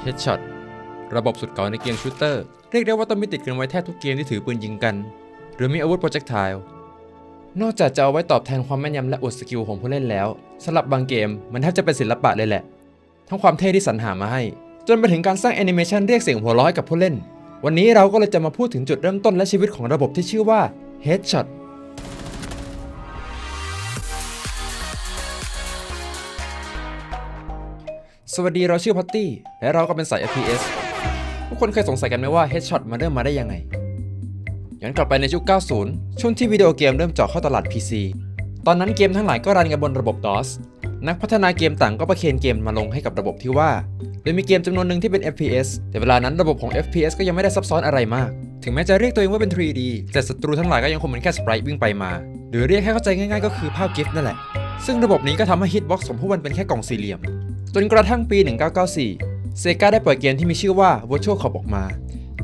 เฮดช็อตระบบสุดเก่าในเกมชูตเตอร์ เรียกได้ว่าต้องมีติดกันไว้แทบทุกเกมที่ถือปืนยิงกัน หรือมีอาวุธโปรเจกไทล์นอกจากจะเอาไว้ตอบแทนความแม่นยำและอวดสกิลของผู้เล่นแล้วสำหรับบางเกมมันแทบจะเป็นศิลปะเลยแหละ ทั้งความเท่ที่สรรหามาให้ จนไปถึงการสร้างแอนิเมชันเรียกเสียงหัวเราะให้กับผู้เล่น วันนี้เราก็เลยจะมาพูดถึงจุดเริ่มต้นและชีวิตของระบบที่ชื่อว่า Headshot สวัสดีเราชื่อพัตตี้ และเราก็เป็นสาย FPS ทุกคนเคยสงสัยกันไหมว่า Headshot มันเริ่มมาได้ยังไงย้อนกลับไปในยุค 90 ช่วงที่วิดีโอเกมเริ่มเจาะเข้าตลาด PC ตอนนั้นเกมทั้งหลายก็รันกันบนระบบ DOS นักพัฒนาเกมต่างก็ประเคนเกมมาลงให้กับระบบที่ว่า โดยมีเกมจำนวนหนึ่งที่เป็น FPS แต่เวลานั้นระบบของ FPS ก็ยังไม่ได้ซับซ้อนอะไรมาก ถึงแม้จะเรียกตัวเองว่าเป็น 3D แต่ศัตรูทั้งหลายก็ยังคงเป็นแค่สไปรท์วิ่งไปมา หรือเรียกให้เข้าใจง่ายๆ ก็คือภาพกิฟต์นั่นแหละ ซึ่งระบบนี้ก็ทำให้ฮิตบ็อกซ์ของพวกมันเป็นแค่กล่องสี่เหลี่ยม จนกระทั่งปี 1994 เซกาได้ปล่อยเกมที่มีชื่อว่า Virtual Cop ออกมา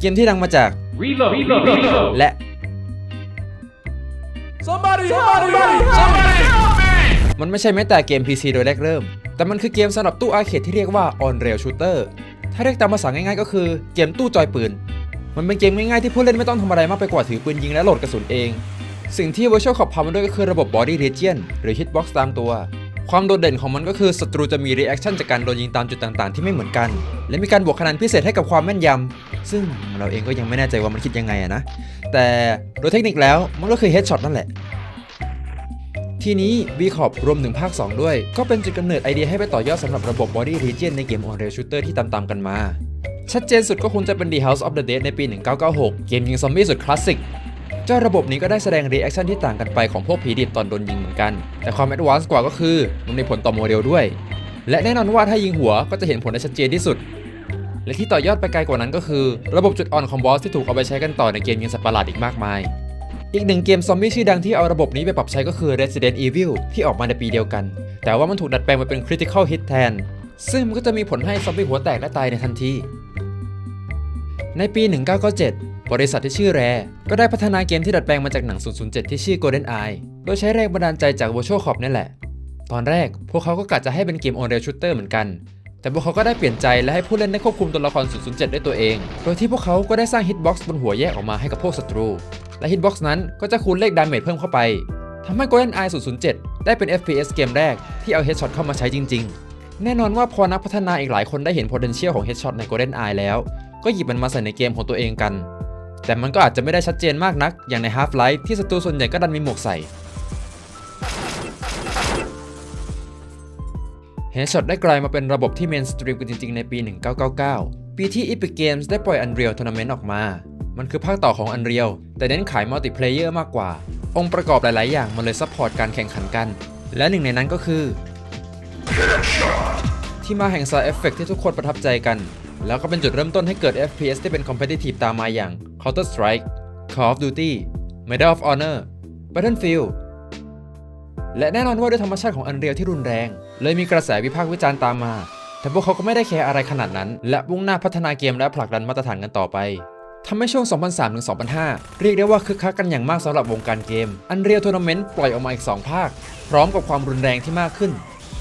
เกมที่ดังมาจาก Reload, reload, reload. และ Somebody, somebody, somebody help me! มันไม่ใช่แม้แต่เกม PC โดยแรกเริ่ม แต่มันคือเกมสำหรับตู้อาร์เคดที่เรียกว่า On Rail Shooter ถ้าเรียกตามภาษาง่ายๆ ก็คือเกมตู้จอยปืน มันเป็นเกมง่ายๆที่ผู้เล่นไม่ต้องทำอะไรมากไปกว่าถือปืนยิงและโหลดกระสุนเอง สิ่งที่ Virtual Cop พามาด้วยก็คือระบบ Body Region หรือ Hitbox ตามตัว ความโดดเด่นของมันก็คือศัตรูจะมี reaction จากการโดนยิงตามจุดต่างๆ ที่ไม่เหมือนกัน และมีการบวกคะแนนพิเศษให้กับความแม่นยำซึ่งเราเองก็ยังไม่แน่ใจว่ามันคิดยังไงอะนะ แต่โดยเทคนิคแล้วมันก็คือ Headshot นั่นแหละทีนี้ v c o p รวมถึงภาค 2 ด้วย ก็เป็นจุดกำเนิดไอเดียให้ไปต่อยอดสำหรับระบบ Body Region ในเกม On Rail Shooter ที่ตามๆกันมา ชัดเจนสุดก็คงจะเป็น The House of the Dead ในปี 1996 เกมยิงซอมบี้สุดคลาสสิก เจ้าระบบนี้ก็ได้แสดงรีแอคชั่นที่ต่างกันไปของพวกผีดิบตอนโดนยิงเหมือนกัน แต่ความแอดวานซ์กว่าก็คือมันมีผลต่อโมเดลด้วย และแน่นอนว่าถ้ายิงหัวก็จะเห็นผลได้ชัดเจนที่สุด และที่ต่อยอดไปไกลกว่านั้นก็คือ ระบบจุดอ่อนของบอสที่ถูกเอาไปใช้กันต่อในเกมยิงสัตว์ประหลาดอีกมากมาย อีกหนึ่งเกมซอมบี้ชื่อดังที่เอาระบบนี้ไปปรับใช้ก็คือ Resident Evil ที่ออกมาในปีเดียวกัน แต่ว่ามันถูกดัดแปลงมาเป็น Critical Hit แทนซึ่งมันก็จะมีผลให้ซอมบี้หัวแตกและตายในทันที ในปี 1997 บริษัทที่ชื่อแรก็ได้พัฒนาเกมที่ดัดแปลงมาจากหนัง 007 ที่ชื่อ Golden Eye โดยใช้แรงบันดาลใจจาก Virtual Cop นี่แหละ ตอนแรกพวกเขาก็กะจะให้เป็นเกม On Rail Shooter เหมือนกัน แต่พวกเขาก็ได้เปลี่ยนใจและให้ผู้เล่นได้ควบคุมตัวละคร 007 ด้วยตัวเอง โดยที่พวกเขาก็ได้สร้างฮิตบ็อกซ์บนหัวแยกออกมาให้กับพวกศัตรู และฮิตบ็อกซ์นั้นก็จะคูณเลขดาเมจเพิ่มเข้าไปทำให้ Golden Eye 007 ได้เป็น FPS เกมแรกที่เอา Headshot เข้ามาใช้จริง ๆ แน่นอนว่าพอนักพัฒนาอีกหลายคนได้เห็น potential ของ Headshot ใน Golden Eye แล้ว ก็หยิบมันมาใส่ในเกมของตัวเองกัน แต่มันก็อาจจะไม่ได้ชัดเจนมากนัก อย่างใน Half-Life ที่ศัตรูส่วนใหญ่ก็ดันมีหมวกใส่ Headshot ได้กลายมาเป็นระบบที่เมนสตรีมกันจริงๆ ในปี 1999 ปีที่ Epic Games ได้ปล่อย Unreal Tournament ออกมา มันคือภาคต่อของ Unreal แต่เน้นขายมัลติเพลเยอร์มากกว่า องค์ประกอบหลายๆ อย่างมันเลยซัพพอร์ตการแข่งขันกัน และหนึ่งในนั้นก็คือ ที่มาแห่ง Sound Effect ที่ทุกคนประทับใจกัน แล้วก็เป็นจุดเริ่มต้นให้เกิด FPS ที่เป็น Competitive ตามมาอย่าง Counter Strike Call of Duty Medal of Honor Battlefield และแน่นอนว่าด้วยธรรมชาติของ Unreal ที่รุนแรง เลยมีกระแสวิพากษ์วิจารณ์ตามมา แต่พวกเขาก็ไม่ได้แคร์อะไรขนาดนั้น และมุ่งหน้าพัฒนาเกมและผลักดันมาตรฐานกันต่อไปทำให้ช่วง 2003 ถึง 2005 เรียกได้ว่าคึกคักกันอย่างมากสำหรับวงการเกม Unreal Tournament ปล่อยออกมาอีก 2 ภาค พร้อมกับความรุนแรงที่มากขึ้น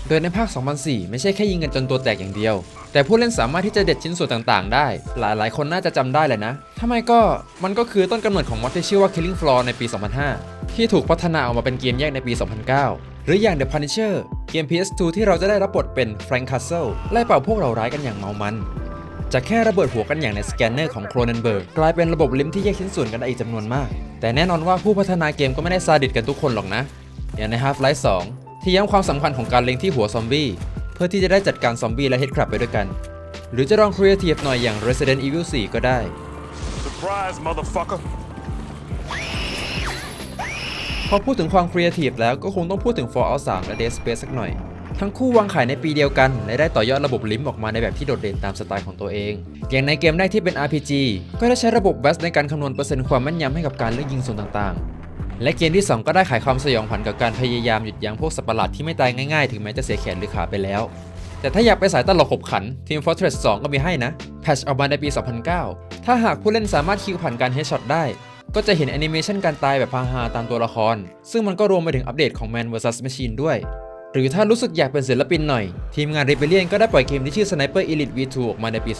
โดยในภาค 2004 ไม่ใช่แค่ยิงกันจนตัวแตกอย่างเดียว แต่ผู้เล่นสามารถที่จะเด็ดชิ้นส่วนต่างๆ ได้ หลายๆ คนน่าจะจำได้แหละนะถ้าไม่ก็มันก็คือต้นกำเนิดของมอดที่ชื่อว่า Killing Floor ในปี 2005 ที่ถูกพัฒนาออกมาเป็นเกมแยกในปี 2009 หรืออย่าง The Punisher เกม PS2 ที่เราจะได้รับบทเป็น Frank Castle ไล่เป่าพวกเราร้ายกันอย่างเมามันจากแค่ระเบิดหัวกันอย่างในสแกนเนอร์ของโครเนนเบิร์กกลายเป็นระบบลิมที่แยกชิ้นส่วนกันได้อีกจำนวนมาก แต่แน่นอนว่าผู้พัฒนาเกมก็ไม่ได้ซาดิสกันทุกคนหรอกนะ อย่างใน Half-Life 2 ที่ย้ำความสำคัญของการเล็งที่หัวซอมบี้ พื่อที่จะได้จัดการซอมบี้และเฮดคลับไปด้วยกัน หรือจะลองครีเอทีฟหน่อยอย่าง Resident Evil 4 ก็ได้ Surprise, motherfucker. พอพูดถึงความครีเอทีฟแล้วก็คงต้องพูดถึง Fallout 3 และ Dead Space สักหน่อย ทั้งคู่วางขายในปีเดียวกันและได้ต่อยอดระบบลิมออกมาในแบบที่โดดเด่นตามสไตล์ของตัวเอง อย่างในเกมแรกที่เป็น RPG ก็ได้ใช้ระบบ VAS ในการคำนวณเปอร์เซ็นต์ความแม่นยำให้กับการเลือกยิงส่วนต่างๆ และเกมที่ 2 ก็ได้ขายความสยองขวัญกับการพยายามหยุดยั้งพวกสัตว์ประหลาดที่ไม่ตายง่ายๆ ถึงแม้จะเสียแขนหรือขาไปแล้ว แต่ถ้าอยากไปสายตลกขบขัน Team Fortress 2 ก็มีให้นะแพทชออกมาในปี 2009 ถ้าหากผู้เล่นสามารถคิวผ่านการเฮดช็อตได้ ก็จะเห็นแอนิเมชันการตายแบบฮาๆตามตัวละคร ซึ่งมันก็รวมไปถึงอัปเดตของ Man vs Machine ด้วย หรือถ้ารู้สึกอยากเป็นศิลปินหน่อย ทีมงาน Rebellion ก็ได้ปล่อยเกมที่ชื่อ Sniper Elite V2 ออกมาในปี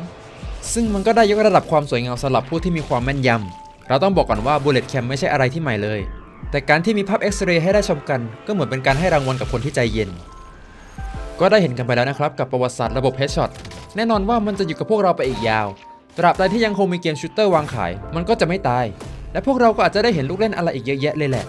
2012 ซึ่งมันก็ได้ยกระดับความสวยงามสำหรับผู้ที่มีความแม่นยำ เราต้องบอกก่อนว่า Bullet Cam ไม่ใช่อะไรที่ใหม่เลย แต่การที่มีภาพเอ็กซเรย์ให้ได้ชมกัน ก็เหมือนเป็นการให้รางวัลกับคนที่ใจเย็น ก็ได้เห็นกันไปแล้วนะครับ กับประวัติศาสตร์ระบบ Headshot แน่นอนว่ามันจะอยู่กับพวกเราไปอีกยาว ตราบใดที่ยังคงมีเกมชูตเตอร์วางขาย มันก็จะไม่ตาย และพวกเราก็อาจจะได้เห็นลูกเล่นอะไรอีกเยอะแยะเลยแหละ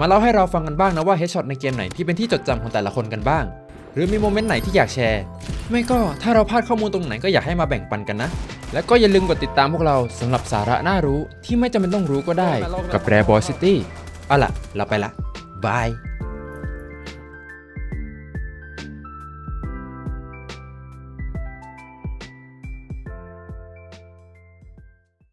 มาเล่าให้เราฟังกันบ้างนะว่า Headshot ในเกมไหนที่เป็นที่จดจำของแต่ละคนกันบ้าง หรือมีโมเมนต์ไหนที่อยากแชร์ ไม่ก็ถ้าเราพลาดข้อมูลตรงไหนก็อยากให้มาแบ่งปันกันนะ และก็อย่าลืมกดติดตามพวกเราสำหรับสาระน่ารู้ที่ไม่จำเป็นต้องรู้ก็ได้กับแรบอยซิตี้เอาล่ะ เราไปละบาย